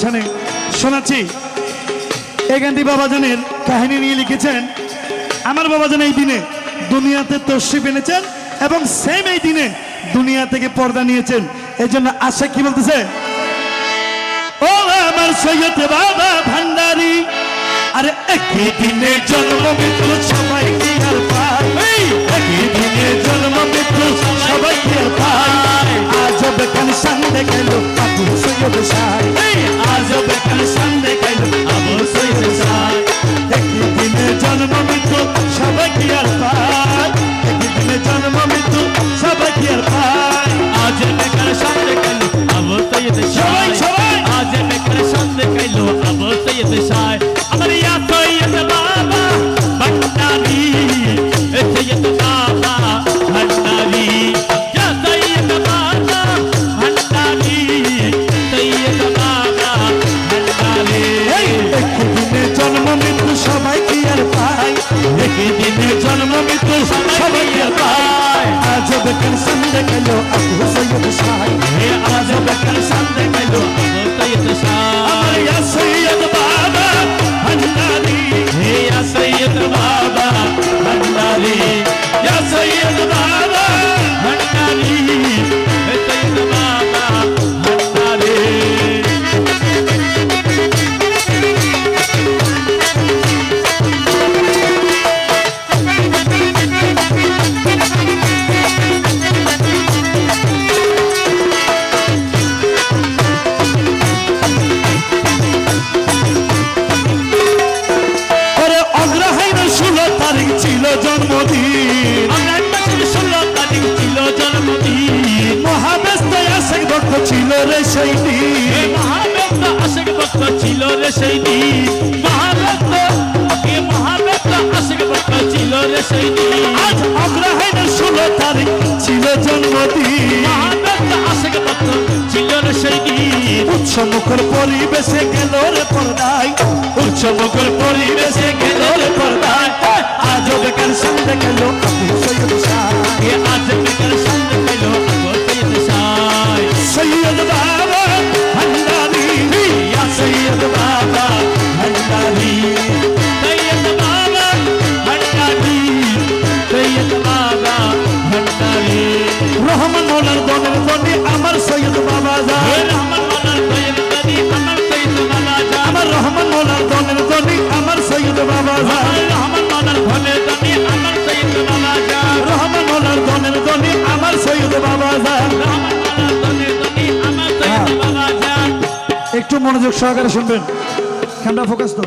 শানে শোনাচ্ছি। এই গানটি বাবাজানের কাহিনী নিয়ে লিখেছেন। আমার বাবাজান এই দিনে দুনিয়াতে তশ্রিফ এনেছেন এবং সেম এই দিনে দুনিয়া থেকে পর্দা নিয়েছেন। এই জন্য আশা কি বলতেছে? ও আমার সৈয়দ বাবা ভান্ডারি, আরে একই দিনে জন্ম মৃত্যু জন্ম মৃত্যু সবাই কি আর পায় আজ বেকার সন্ধে গেল হে মহাব্যক্ত আশেক ভক্ত ছিল রে সেই দিন। মহাব্যক্ত হে মহাব্যক্ত আশেক ভক্ত ছিল রে সেই দিন। আজ অগ্রহায়ণ ষোলো তারিখ ছিল জন্মদিন। মহাব্যক্ত আশেক ভক্ত ছিল রে সেই দিন। উৎসমুখর পরিবেশে গেল রে পর্দায়। উৎসমুখর পরিবেশে গেল রে পর্দায়। আজ বেকার সন্ধে গেল সৈয়দ রহমান মোলার দনের দনে আমার সৈয়দ বাবা যা। আমার রহমান মোলার দনের দনে আমার সৈয়দ বাবা যায় রহমান মালার ঘনে দনি আমার সৈয়দ বাবা যা। রহমান মোলার দনের দনি আমার সৈয়দ বাবা যা। একটু মনোযোগ সহকারে শুনবেন। ক্যামেরা ফোকাস তো।